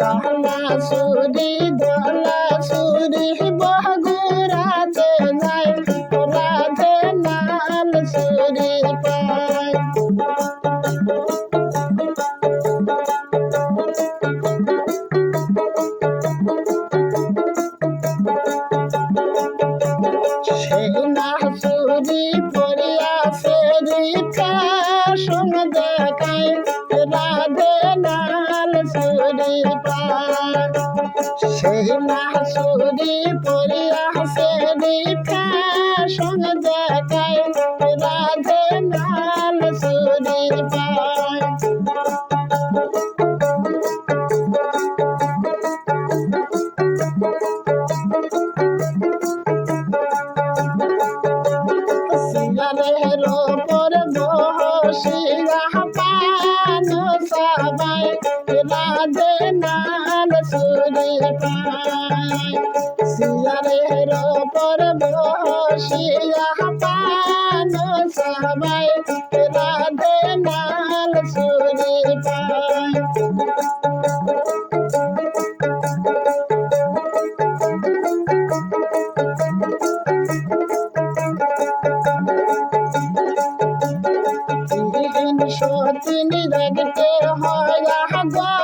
গহনা সুরি দোলা সুরি বহগুরাতে যায় রাধে নাল সুরি। সেই মাসুরি পরিয়া সে দীপা সিয়ারের ওপর বসিয়া পান সবাই রাধে নাল সুরে পায় সতিনী দেখতে হয়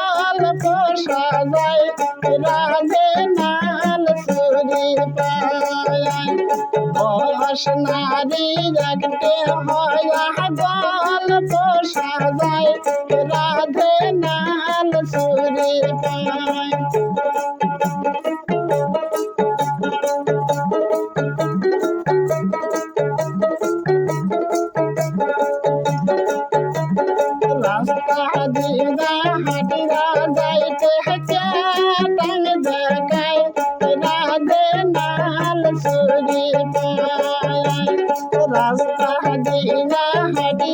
নারী দেখতে হয় গল্প সাজায় রাধে নাল সুরে পায়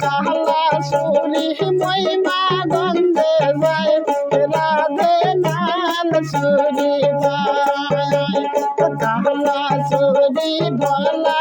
কালা সুরি মহিমা গন্ধে ভাই রাধে নাম সুরি ভাই কালা সুরি ভোলা